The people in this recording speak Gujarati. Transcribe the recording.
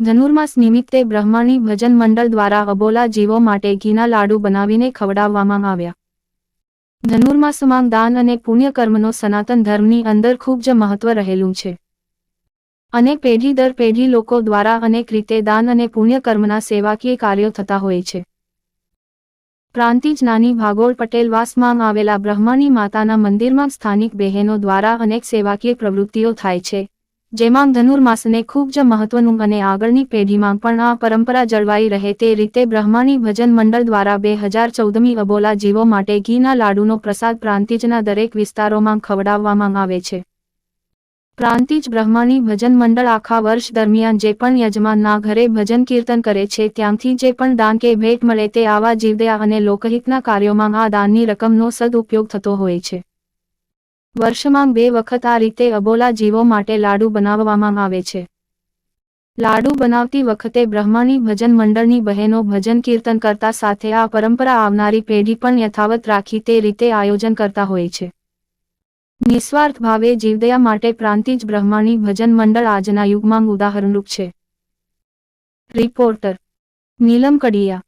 ધનુર્માસ નિમિત્તે બ્રહ્માણી ભજન મંડળ દ્વારા અબોલા જીવો માટે ઘીના લાડુ બનાવીને ખવડાવવામાં આવ્યા. ધનુર્માસમાં દાન અને પુણ્યકર્મનો સનાતન ધર્મની અંદર ખૂબ જ મહત્વ રહેલું છે. અને પેઢી દર પેઢી લોકો દ્વારા અનેક રીતે દાન અને પુણ્યકર્મના સેવાકીય કાર્યો થતા હોય છે. પ્રાંતિજ નાની ભાગોળ પટેલવાસમાં આવેલા બ્રહ્માની માતાના મંદિરમાં સ્થાનિક બહેનો દ્વારા અનેક સેવાકીય પ્રવૃત્તિઓ થાય છે. જેમાં ધનુર્માસને ખૂબ જ મહત્વનું અને આગળની પેઢીમાં પણ આ પરંપરા જળવાઈ રહે તે રીતે બ્રહ્માણી ભજન મંડળ દ્વારા બે હજાર ચૌદમી અબોલા જીવો માટે ઘીના લાડુનો પ્રસાદ પ્રાંતિજના દરેક વિસ્તારોમાં ખવડાવવામાં આવે છે. પ્રાંતિજ બ્રહ્માણી ભજન મંડળ આખા વર્ષ દરમિયાન જે પણ યજમાનના ઘરે ભજન કીર્તન કરે છે ત્યાંથી જે પણ દાન કે ભેટ મળે તે આવા જીવદયા અને લોકહિતના કાર્યોમાં આ દાનની રકમનો સદુપયોગ થતો હોય છે. વર્ષમાં બે વખત આ રીતે અબોલા જીવો માટે લાડુ બનાવવામાં આવે છે. લાડુ બનાવતી વખતે બ્રહ્માની ભજન મંડળની બહેનો ભજન કીર્તન કરતા સાથે આ પરંપરા આવનારી પેઢી પણ યથાવત રાખી તે રીતે આયોજન કરતા હોય છે. નિસ્વાર્થ ભાવે જીવદયા માટે પ્રાંતિજ બ્રહ્માની ભજન મંડળ આજના યુગમાં ઉદાહરણરૂપ છે. રિપોર્ટર. નીલમ કડિયા.